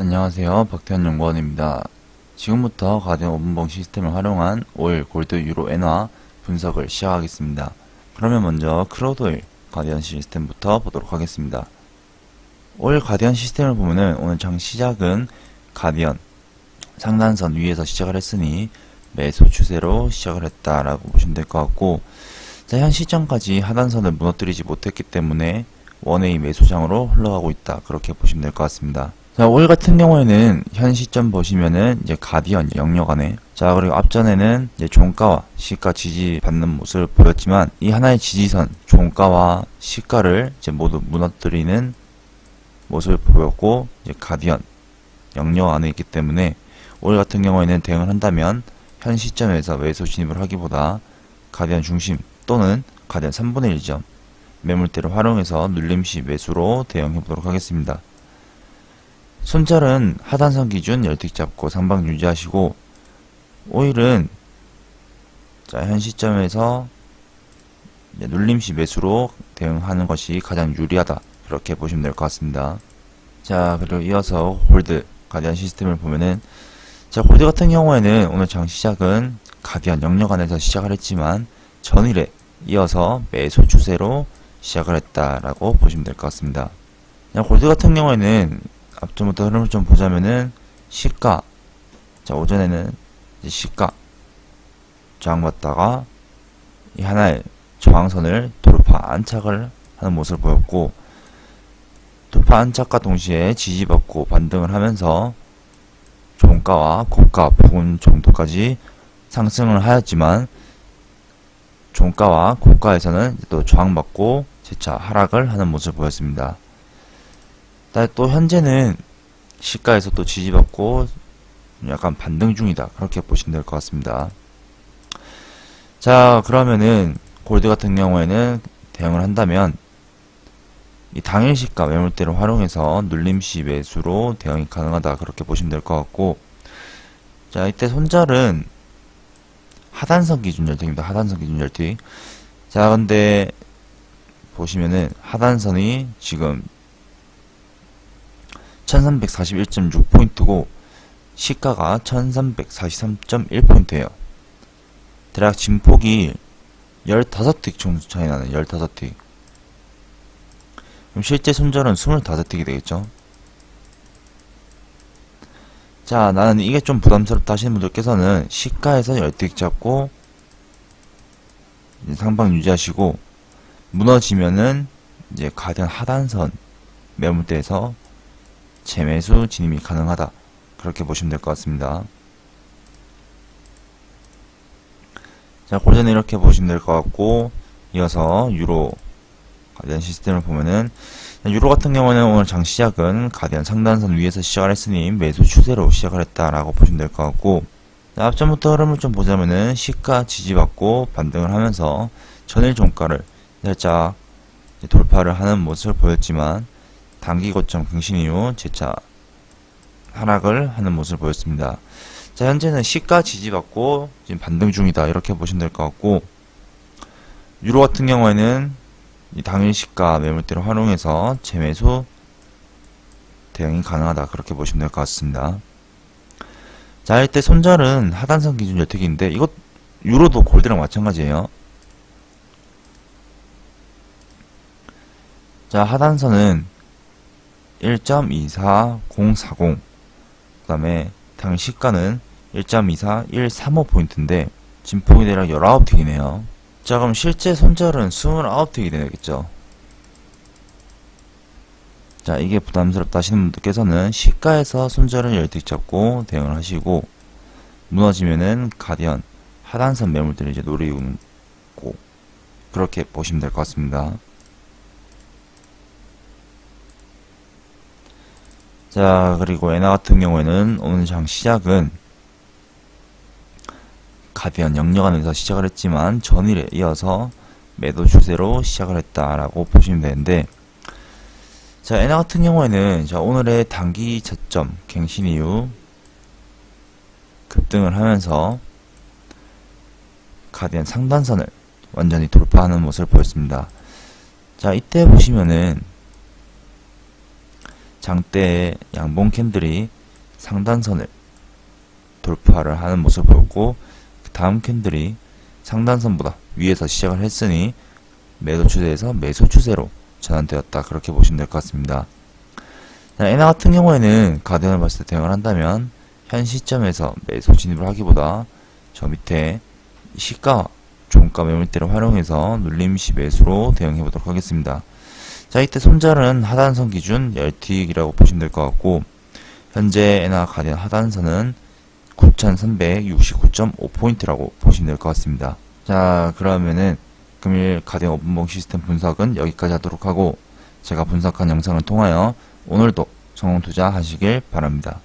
안녕하세요. 박태현 연구원입니다. 지금부터 가디언 오분봉 시스템을 활용한 오일, 골드, 유로, 엔화 분석을 시작하겠습니다. 그러면 먼저 크로드오일 가디언 시스템부터 보도록 하겠습니다. 오일 가디언 시스템을 보면은 오늘 장 시작은 가디언 상단선 위에서 시작을 했으니 매수 추세로 시작을 했다라고 보시면 될 것 같고 자, 현 시점까지 하단선을 무너뜨리지 못했기 때문에 원웨이 매수장으로 흘러가고 있다. 그렇게 보시면 될 것 같습니다. 자, 오일 같은 경우에는 현 시점 보시면은 이제 가디언 영역 안에 자, 그리고 앞전에는 이제 종가와 시가 지지받는 모습을 보였지만 이 하나의 지지선 종가와 시가를 이제 모두 무너뜨리는 모습을 보였고 이제 가디언 영역 안에 있기 때문에 오일 같은 경우에는 대응을 한다면 현 시점에서 매수 진입을 하기보다 가디언 중심 또는 가디언 3분의 1점 매물대를 활용해서 눌림시 매수로 대응해 보도록 하겠습니다. 손절은 하단선 기준 10틱 잡고 상방 유지하시고 오일은 자, 현 시점에서 눌림시 매수로 대응하는 것이 가장 유리하다. 그렇게 보시면 될 것 같습니다. 자, 그리고 이어서 홀드 가디언 시스템을 보면은 자, 홀드 같은 경우에는 오늘 장 시작은 가디언 영역 안에서 시작을 했지만 전일에 이어서 매수 추세로 시작을 했다라고 보시면 될 것 같습니다. 자, 골드 같은 경우에는 앞전부터 흐름을 좀 보자면은 시가 자 오전에는 시가 저항받다가 이 하나의 저항선을 돌파 안착을 하는 모습을 보였고 돌파 안착과 동시에 지지받고 반등을 하면서 종가와 고가 부분 정도까지 상승을 하였지만 종가와 고가에서는 또 저항받고 재차 하락을 하는 모습을 보였습니다. 또 현재는 시가에서 또 지지받고 약간 반등 중이다. 그렇게 보시면 될 것 같습니다. 자, 그러면은 골드 같은 경우에는 대응을 한다면 이 당일 시가 매물대를 활용해서 눌림시 매수로 대응이 가능하다. 그렇게 보시면 될 것 같고 자, 이때 손절은 하단선 기준 열택입니다. 하단선 기준 열택. 자, 근데 보시면은 하단선이 지금 1341.6포인트고 시가가 1343.1포인트예요. 대략 진폭이 15틱 정도 차이 나는 15틱. 그럼 실제 손절은 25틱이 되겠죠. 자, 나는 이게 좀 부담스럽다 하시는 분들께서는 시가에서 10틱 잡고 상방 유지하시고 무너지면은 이제 가디언 하단선 매물대에서 재매수 진입이 가능하다. 그렇게 보시면 될 것 같습니다. 자, 골전는 이렇게 보시면 될 것 같고, 이어서 유로 가디언 시스템을 보면은, 유로 같은 경우는 오늘 장 시작은 가디언 상단선 위에서 시작을 했으니 매수 추세로 시작을 했다라고 보시면 될 것 같고, 자, 앞전부터 흐름을 좀 보자면은 시가 지지받고 반등을 하면서 전일 종가를 살짝 돌파를 하는 모습을 보였지만, 단기 고점 경신 이후 재차 하락을 하는 모습을 보였습니다. 자, 현재는 시가 지지받고 지금 반등 중이다. 이렇게 보시면 될 것 같고, 유로 같은 경우에는 이 당일 시가 매물대를 활용해서 재매수 대응이 가능하다. 그렇게 보시면 될 것 같습니다. 자, 이때 손절은 하단선 기준 여택인데, 이것, 유로도 골드랑 마찬가지예요. 자, 하단선은 1.24040 그 다음에 당일 시가는 1.24135포인트인데 진폭이 대략 19틱이네요. 자 그럼 실제 손절은 29틱이 되겠죠. 자 이게 부담스럽다 하시는 분들께서는 시가에서 손절은 10틱 잡고 대응을 하시고 무너지면은 가디언 하단선 매물들을 이제 노리고 그렇게 보시면 될 것 같습니다 자, 그리고 에나 같은 경우에는 오늘 장 시작은 영역 안에서 시작을 했지만 전일에 이어서 매도 추세로 시작을 했다라고 보시면 되는데 자, 에나 같은 경우에는 자, 오늘의 단기 저점 갱신 이후 급등을 하면서 가디언 상단선을 완전히 돌파하는 모습을 보였습니다. 자, 이때 보시면은 장대의 양봉 캔들이 상단선을 돌파를 하는 모습을 보였고 그 다음 캔들이 상단선보다 위에서 시작을 했으니 매도 추세에서 매수 추세로 전환되었다 그렇게 보시면 될 것 같습니다. 자, 에나 같은 경우에는 가디언을 봤을 때 대응을 한다면 현 시점에서 매수 진입을 하기보다 저 밑에 시가 종가 매물대를 활용해서 눌림시 매수로 대응해 보도록 하겠습니다. 자 이때 손절은 하단선 기준 10틱이라고 보시면 될 것 같고 현재 에나 가디언 하단선은 9369.5포인트라고 보시면 될 것 같습니다. 자 그러면은 금일 가디언 오픈봉 시스템 분석은 여기까지 하도록 하고 제가 분석한 영상을 통하여 오늘도 성공 투자 하시길 바랍니다.